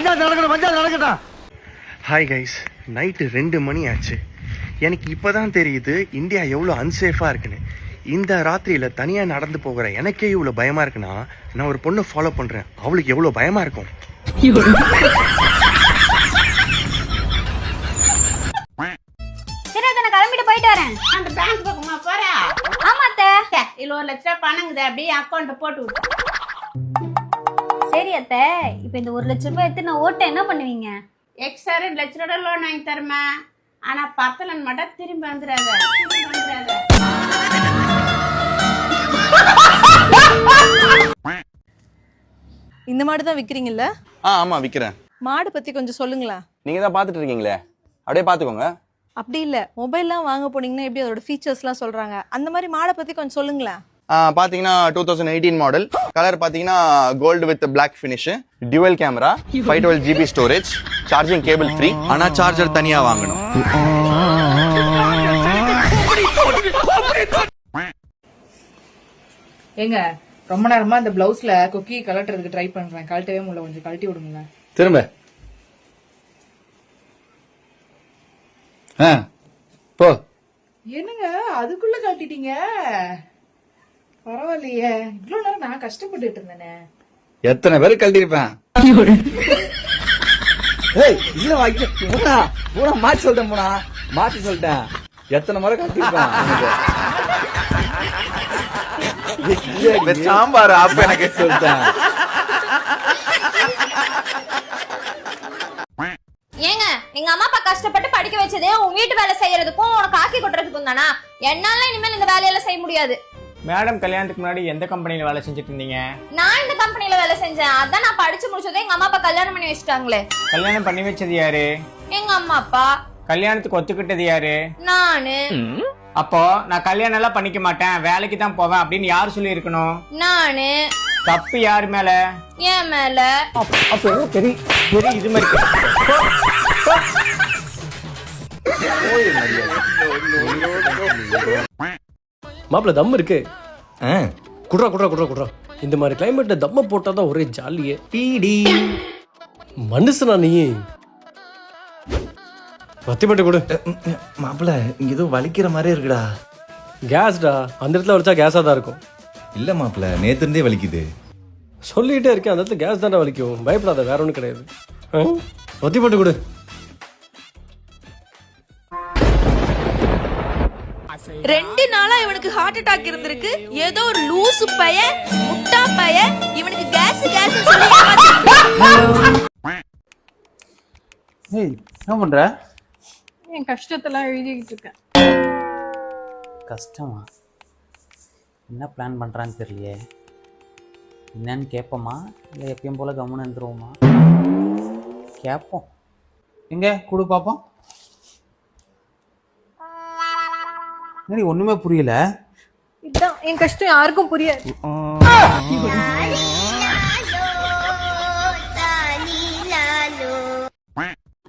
பஞ்சாயத்து நடக்கணும் பஞ்சாயத்து நடக்கட்டும். Hi guys night ரெண்டு மணி ஆச்சு. எனக்கு இப்போதான் தெரியுது இந்தியா எவ்வளோ அன்சேஃபாக இருக்குன்னு. இந்த ராத்திரியில் தனியாக நடந்து போகிற எனக்கே இவ்வளோ பயமாக இருக்குன்னா நான் ஒரு பொண்ணை ஃபாலோ பண்ணுறேன் அவளுக்கு எவ்வளோ பயமாக இருக்கும்? அந்த பேங்க் பக்கமா போறா? ஆமா அத்தை. சே, இதுல ஒரு லட்ச ரூபாய் பணங்குது அப்படியே அக்கௌண்ட் போட்டு விட்டு சரி அத்தை இப்போ இந்த ஒரு லட்ச ரூபாய் எடுத்து நான் ஓட்ட என்ன பண்ணுவீங்க? எக்ஸ்ட்ரா ரெண்டு லட்ச ரூபாய் லோன் வாங்கி தருமா. ஆனா பத்தலன்னு மட்டும் திரும்பி வந்துடாத திரும்பி வந்துடாத இந்த மாடு தான் விற்கிறீங்கல்ல ஆ ஆமாம் விற்கிறேன் மாடு பற்றி கொஞ்சம் சொல்லுங்களேன் நீங்கள் தான் பார்த்துட்டு இருக்கீங்களே. அப்படியே பார்த்துக்கோங்க அப்படி இல்லை. மொபைல்லாம் வாங்க போனீங்கன்னா எப்படி அதோட ஃபீச்சர்ஸ்லாம் சொல்கிறாங்க அந்த மாதிரி மாடை பற்றி கொஞ்சம் சொல்லுங்களேன். பார்த்தீங்கன்னா two thousand eighteen model colour பார்த்தீங்கன்னா gold with black finish dual camera five twelve GB storage charging cable free ஆனால் சார்ஜர் தனியாக வாங்கணும். ஏங்க ரொம்ப நேரமா இந்த பிளவுஸ்ல கொக்கி கலட்டுறதுக்கு ட்ரை பண்றேன். கழட்டவே முடியல. கொஞ்சம் கழட்டி விடுங்களேன். திரும்ப. ஆ போ. என்னங்க அதுக்குள்ள கழட்டிட்டீங்க? பரவாயில்லையே. இவ்வளவு நேரம் நான் கஷ்டப்பட்டுட்டு இருந்தேனே. எத்தனை பேர் கழட்டிருப்பேன் இல்ல மாத்தி சொல்லிட்டேன் போடா. மாத்தி சொல்லிட்டேன். எத்தனை முறை கழட்டிருப்பேன். சாம்பார் அப்ப எனக்கு. சொல்லிட்டேன். ஏங்க எங்க அம்மா அப்பா கஷ்டப்பட்டு படிக்க வச்சதே உன் வீட்டு வேலை செய்யறதுக்கும் உனக்கு ஆக்கி கொட்டுறதுக்கும் தானா? என்னால இனிமேல் இந்த வேலையெல்லாம் செய்ய முடியாது. மேடம் கல்யாணத்துக்கு முன்னாடி எந்த கம்பெனியில் வேலை செஞ்சுட்டு இருந்தீங்க நான் இந்த கம்பெனில வேலை செஞ்சேன். அதான் நான் படிச்சு முடிச்சதே எங்க அம்மா அப்பா கல்யாணம் பண்ணி வச்சுட்டாங்களே. கல்யாணம் பண்ணி வச்சது யாரு? எங்க அம்மா அப்பா. கல்யாணத்துக்கு ஒத்துக்கிட்டது யாரு? நானு. அப்போ நான் கல்யாணம் எல்லாம் பண்ணிக்க மாட்டேன். வேலைக்கு தான் போவேன் அப்படின்னு யார் சொல்லி இருக்கணும் நானு. தப்பு யார் மேல? என் மேல. அப்போ பெரிய பெரிய இது மாதிரி. மாப்பிள்ள தம் இருக்கு. குட்ரா குட்ரா குட்ரா குட்ரா இந்த மாதிரி கிளைமேட்ல தம்ம போட்டா தான் ஒரே ஜாலியே. டிடி மனுஷனா நீ? வத்திப்பட்டு கொடு. மாப்பிள்ள இங்க ஏதோ வலிக்கிற மாதிரி இருக்குடா. கேஸ்டா அந்த இடத்துல வச்சா கேஸா தான் இருக்கும். இல்ல மாப்பிள்ள நேத்து இருந்தே வலிக்குது. சொல்லிட்டே இருக்கேன் அந்த இடத்துல கேஸ் தானே வலிக்கும். பயப்படாத வேற ஒன்றும் கிடையாது. ஆ? வத்திப்பட்டு கொடு. ரெண்டு நாளா இவனுக்கு ஹார்ட் அட்டாக் இருந்திருக்கு. ஏதோ ஒரு லூசு பைய முட்டா பைய இவனுக்கு கேஸ் கேஸ் சொல்லி ஏய் என்ன பண்ற? என் கஷ்டத்தெல்லாம் எழுதிக்கிட்டு இருக்கேன். கஷ்டமா? என்ன பிளான் பண்ணுறான்னு தெரியலையே. என்னன்னு கேட்போமா இல்லை எப்பயும் போல் கவனம் இருந்துருவோமா? கேட்போம் எங்க? கொடு பார்ப்போம் என்னடி ஒன்றுமே புரியல? இதான் என் கஷ்டம் யாருக்கும் புரியாது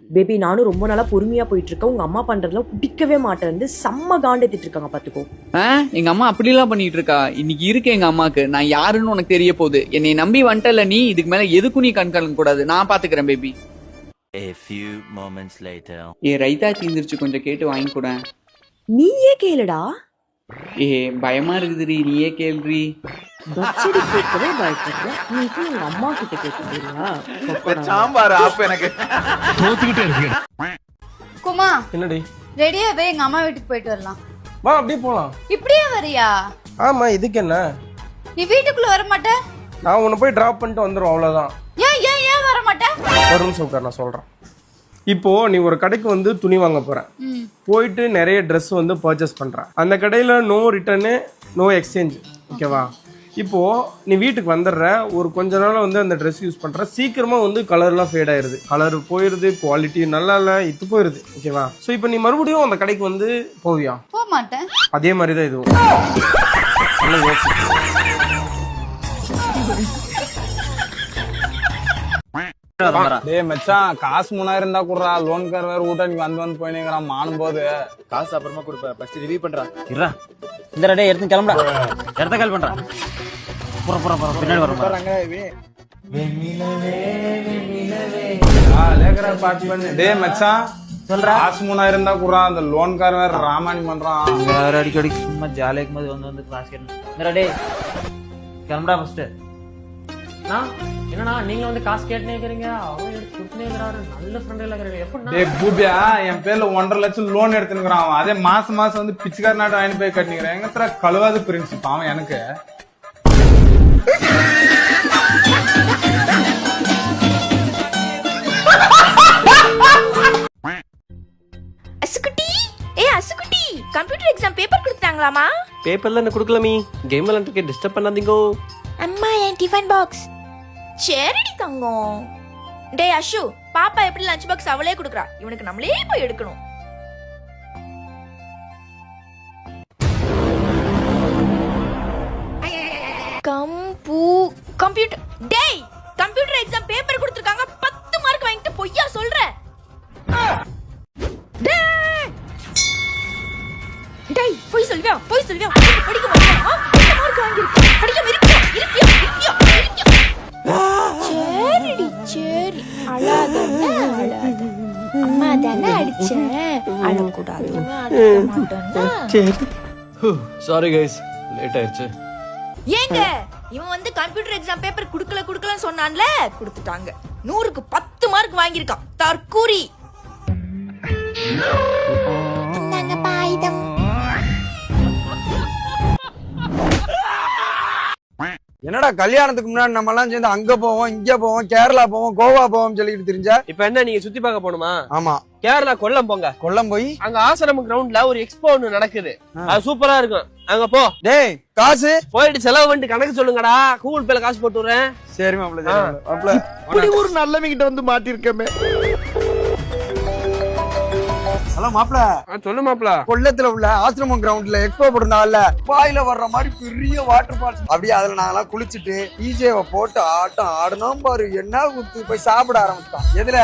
பேபி நானும் ரொம்ப நாளா பொறுமையா போயிட்டு இருக்கேன் உங்க அம்மா பண்றதுலாம் பிடிக்கவே மாட்டேன் செம்ம காண்டேத்திட்டு இருக்காங்க பாத்துக்கோ. எங்க அம்மா அப்படிலாம் பண்ணிட்டு இருக்கா இன்னைக்கு இருக்கு எங்க அம்மாக்கு. நான் யாருன்னு உனக்கு தெரிய போகுது. என்னை நம்பி வந்துட்டல நீ? இதுக்கு மேல எதுக்கும் நீ கண் கலங்க கூடாது. நான் பாத்துக்கிறேன் baby A few moments later. ஏ ரைத்தா தீந்துருச்சு கொஞ்சம் கேட்டு வாங்கி கூட. நீயே கேளுடா. ஏ பயமா இருக்குதுடி நீயே கேள்றி. பச்சடி கேட்கவே பயப்படுற. நீ போய் உங்க அம்மா கிட்ட கேட்க போறியா சாம்பார் அப்ப எனக்கு. குமா என்னடி? ரெடியா போய் எங்க அம்மா வீட்டுக்கு போயிட்டு வரலாம். வா அப்படியே போலாம். இப்படியே வரியா? ஆமா இதுக்கு என்ன? நீ வீட்டுக்குள்ள வர மாட்ட நான் உன்னை போய் டிராப் பண்ணிட்டு வந்துடும் அவ்வளவுதான். ஏன் ஏன் ஏன் வர மாட்ட ஒரு நிமிஷம் உட்கார், நான் சொல்றேன். இப்போ நீ ஒரு கடைக்கு வந்து துணி வாங்க போற. போயிட்டு நிறைய Dress வந்து பர்ச்சேஸ் பண்ற. அந்த கடையில நோ ரிட்டர்னு நோ எக்ஸ்சேஞ்ச் ஓகேவா? இப்போ நீ வீட்டுக்கு வந்துடுற ஒரு கொஞ்ச நாள் வந்து அந்த Dress யூஸ் பண்ற. சீக்கிரமா வந்து கலர்லாம் ஃபேட் ஆயிருது. கலர் போயிருது குவாலிட்டி நல்லா இல்ல இது போயிருது. ஓகேவா? ஸோ இப்போ நீ மறுபடியும் அந்த கடைக்கு வந்து போவியா? போக மாட்டேன் அதே மாதிரி தான் இதுவும் டேய் மச்சான் காசு மூணாயிரம் இருந்தா குடுறா. லோன்கார் வேற வீட்டை நீ வந்து வந்து போயினேங்கிறான் மானும் போது. காசு அப்புறமா கொடுப்பேன் ஃபர்ஸ்ட் ரிவ்யூ பண்றா. இருடா. இந்த எடுத்து கிளம்புடா. இடத்த கால் பண்றா. புற புற புற பின்னாடி வரும் பாரு. அங்க எங்கடா பாத்து பண்ணு. டேய் மச்சான் சொல்ற. காசு மூணாயிரம் தான் குடுறான் அந்த லோன்காரன் வேற ராமாயணம் பண்றான். வேற அடிக்கடி சும்மா ஜாலியாக வந்து வந்து கிளாஸ் கேட்டு டே கிளம்புடா ஃபர்ஸ்ட் என்னண்ணா நீங்க வந்து காசு கேட்டுனே இருக்கிறீங்க? அவங்க எடுத்து கொடுத்துனே இருக்கிறாரு? நல்ல ஃப்ரெண்ட் எல்லாம் இருக்கிறாரு எப்படி டேய் பூபியா என் பேர்ல ஒன்றரை லட்சம் லோன் எடுத்துனுக்குறான் அவன். அதே மாசம் மாசம் வந்து பிச்சைக்கார நாட்டு வாங்கி போய் கட்டினுக்கிறேன் எங்க தர கழுவாது பிரின்சிப் அவன் எனக்கு? அசுக்குட்டி ஏ அசுக்குட்டி கம்ப்யூட்டர் எக்ஸாம் பேப்பர் கொடுத்தாங்களாமா பேப்பர்ல என்ன கொடுக்கலாமி கேம் விளாண்டுருக்கே டிஸ்டர்ப் பண்ணாதீங்கோ. டிஃபன் பாக்ஸ் சரிடி தங்கம். டேய் அஷு பாப்பா எப்படி லஞ்ச் பாக்ஸ் அவளே கொடுக்குறா. இவனுக்கு நம்மளே போய் எடுக்கணும். கம்பு கம்ப்யூட்டர் டேய் கம்ப்யூட்டர் எக்ஸாம் பேப்பர் கொடுத்துருக்காங்க. பத்து மார்க் வாங்கிட்டு பொய்யா சொல்ற? டேய்! டேய் போய் சொல்வியா? போய் சொல்வியா? படிக்க மாட்டியா பத்து மார்க் வாங்கிருக்க மாட்டேன்னா சாரி கைஸ் லேட் ஆயிடுச்சு ஏங்க இவன் வந்து கம்ப்யூட்டர் எக்ஸாம் பேப்பர் குடுக்கல குடுக்கலன்னு சொன்னான்ல? கொடுத்துட்டாங்க நூறுக்கு பத்து மார்க் வாங்கியிருக்கான் தற்கூரி என்னடா கல்யாணத்துக்கு முன்னாடி நம்ம எல்லாம் சேர்ந்து அங்க போவோம் இங்க போவோம் கேரளா போவோம் கோவா போவோம் சொல்லிட்டு தெரிஞ்ச? இப்போ என்ன நீங்க சுத்தி பார்க்க போகணுமா? ஆமா. கேரளா கொல்லம் போங்க. கொல்லம் போய்? அங்க ஆசிரம கிரவுண்ட்ல ஒரு எக்ஸ்போ ஒன்று நடக்குது. அது சூப்பரா இருக்கும். அங்க போ. டேய் காசு? போயிட்டு செலவு பண்ணிட்டு கணக்கு சொல்லுங்கடா. கூகுள் பேல காசு போட்டு விடுறேன். சரி மாப்பிள்ள ஒரு நல்லவங்கிட்ட வந்து மாட்டிருக்கமே. ஹலோ மாப்பிள்ள ஆ, சொல்லு மாப்ள கொல்லத்துல உள்ள ஆசிரமம் கிரவுண்ட்ல எக்ஸ்போ போட்டிருந்தாங்கல்ல பாயில வர்ற மாதிரி பெரிய வாட்டர் ஃபால்ஸ் அப்படியே அதுல நாங்கெல்லாம் குளிச்சுட்டு டிஜேவை போட்டு ஆட்டம் ஆடணும் பாரு. என்ன குத்து போய் சாப்பிட ஆரம்பிச்சிட்டோம் எதுல?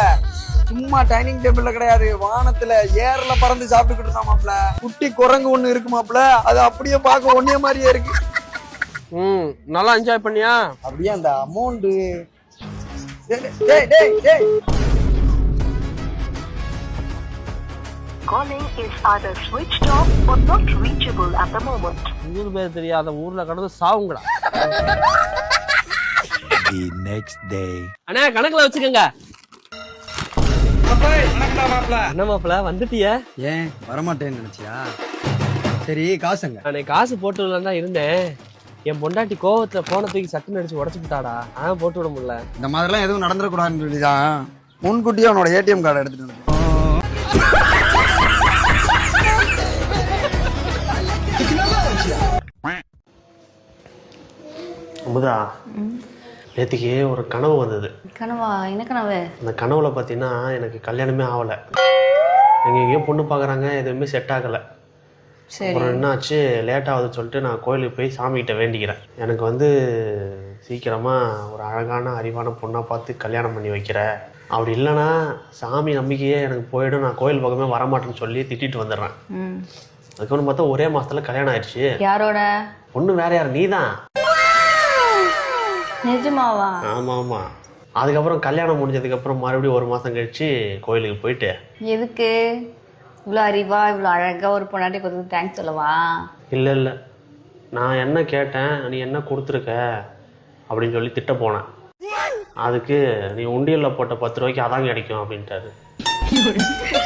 சும்மா டைனிங் டேபிள்ல கிடையாது. வானத்துல ஏர்ல பறந்து சாப்பிட்டுக்கிட்டு இருந்தா மாப்ள குட்டி குரங்கு ஒண்ணு இருக்கு மாப்ள அது அப்படியே பார்க்க ஒன்னே மாதிரியே இருக்கு. ம் நல்லா என்ஜாய் பண்ணியா? அப்படியே அந்த அமௌண்ட் டேய் டேய் டேய் Calling is either switched off or not reachable at the moment. ஊர் பேர் தெரியாத ஊர்ல கடந்து சாவுங்களா The next day. அண்ணா கணக்குல வச்சுக்கோங்க. என்ன மாப்பிள வந்துட்டிய? ஏன் வரமாட்டேன்னு நினைச்சியா? சரி காசுங்க நான் காசு போட்டு தான் இருந்தேன். என் பொண்டாட்டி கோவத்துல போன தூக்கி சட்டுன்னு அடிச்சு உடச்சு விட்டாடா. அதான் போட்டு விட முடியல. இந்த மாதிரிலாம் எதுவும் நடந்துடக்கூடாதுன்னு சொல்லிதான். முன்கூட்டியே அவனோட ஏடிஎம் கார்டு எடுத்துட்டு அமுதா நேற்றுக்கு ஒரு கனவு வந்தது. கனவா? என்ன கனவு? அந்த கனவுல பார்த்தீங்கன்னா எனக்கு கல்யாணமே ஆகலை எங்க எங்கேயும் பொண்ணு பார்க்குறாங்க எதுவுமே செட் ஆகலை. அப்புறம் என்னாச்சு? லேட் ஆகுதுன்னு சொல்லிட்டு நான் கோயிலுக்கு போய் சாமிகிட்ட வேண்டிக்கிறேன். எனக்கு வந்து சீக்கிரமாக ஒரு அழகான அறிவான பொண்ணாக பார்த்து கல்யாணம் பண்ணி வைக்கிற. அப்படி இல்லைன்னா சாமி நம்பிக்கையே எனக்கு போயிடும். நான் கோயில் பக்கமே வரமாட்டேன்னு சொல்லி திட்டிட்டு வந்துடுறேன். அதுக்கப்புறம் பார்த்தா ஒரே மாசத்துல கல்யாணம் ஆயிடுச்சு. யாரோட? பொண்ணு வேற யார்? நீ தான் நிஜமாவா? ஆமா ஆமா அதுக்கப்புறம் கல்யாணம் முடிஞ்சதுக்கு அப்புறம் மறுபடியும் ஒரு மாசம் கழிச்சு கோயிலுக்கு போயிட்டு. எதுக்கு? இவ்வளோ அறிவா இவ்வளோ அழகா ஒரு பொண்டாட்டி கொடுத்து தேங்க்ஸ் சொல்லவா? இல்லை இல்லை. நான் என்ன கேட்டேன் நீ என்ன கொடுத்துருக்க அப்படின்னு சொல்லி திட்ட போனேன். அதுக்கு நீ உண்டியலில் போட்ட பத்து ரூபாய்க்கு அதான் கிடைக்கும் அப்படின்ட்டாரு.